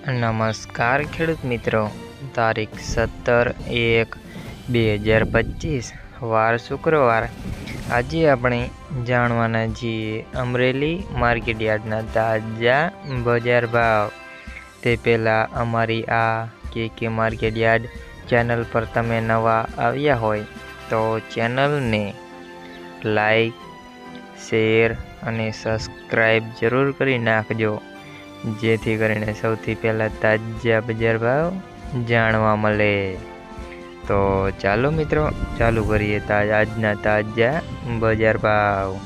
નમસ્કાર ખેડૂત મિત્રો. તારીખ સત્તર એક બે હજાર પચીસ, વાર શુક્રવાર. આજે આપણે જાણવાના છીએ અમરેલી માર્કેટ યાર્ડના તાજા બજાર ભાવ. તે પહેલાં અમારી આ કે કે માર્કેટ યાર્ડ ચેનલ પર તમે નવા આવ્યા હોય તો ચેનલને લાઈક, શેર અને સબસ્ક્રાઈબ જરૂર કરી નાખજો. જેથી કરીને સૌથી પહેલાં તાજા બજાર ભાવ જાણવા મળે. તો ચાલો મિત્રો, ચાલુ કરીએ તાજ, આજના તાજા બજાર ભાવ.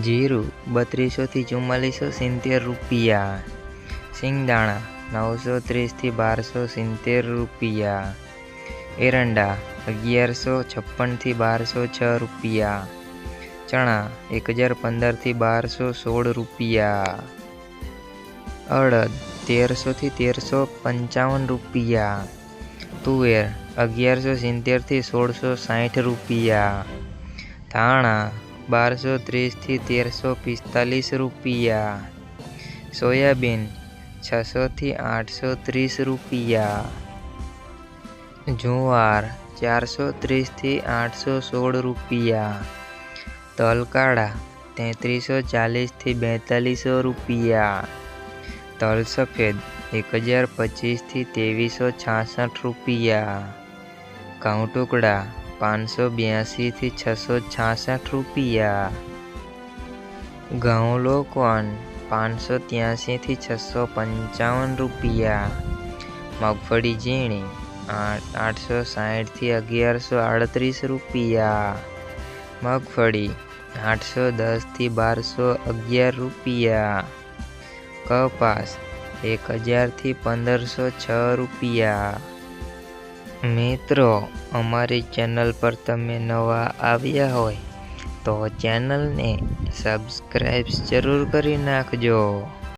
જીરું બત્રીસોથી ચુમ્માલીસો સિત્તેર રૂપિયા. સિંગદાણા નવસો ત્રીસથી બારસો સિત્તેર રૂપિયા. એરંડા અગિયારસો છપ્પનથી બારસો છ રૂપિયા. ચણા એક હજાર પંદરથી બારસો સોળ રૂપિયા. અડદ તેરસોથી તેરસો પંચાવન રૂપિયા. તુવેર અગિયારસો સિત્તેરથી સોળસો સાઠ રૂપિયા. ધાણા બારસો ત્રીસથી તેરસો પિસ્તાલીસ રૂપિયા. સોયાબીન છસોથી આઠસો ત્રીસ રૂપિયા. જુવાર ચારસો ત્રીસથી આઠસો સોળ રૂપિયા. તલકાળા તેત્રીસો ચાલીસથી બેતાલીસો રૂપિયા. તલ સફેદ એક હજાર પચીસથી ત્રેવીસો છાસઠ રૂપિયા. ઘઉં ટુકડા પાંચસો બ્યાસીથી છસો છાસઠ રૂપિયા. ઘઉં લોકોન પાંચસો ત્યાસીથી છસો પંચાવન રૂપિયા. મગફળી ઝીણી આઠસો સાઠથી અગિયારસો આડત્રીસ રૂપિયા. મગફળી આઠસો દસથી બારસો અગિયાર રૂપિયા. કપાસ એક હજારથી પંદરસો છ રૂપિયા. મિત્રો, અમારી ચેનલ પર તમે નવા આવ્યા હોય તો ચેનલને સબસ્ક્રાઈબ જરૂર કરી નાખજો.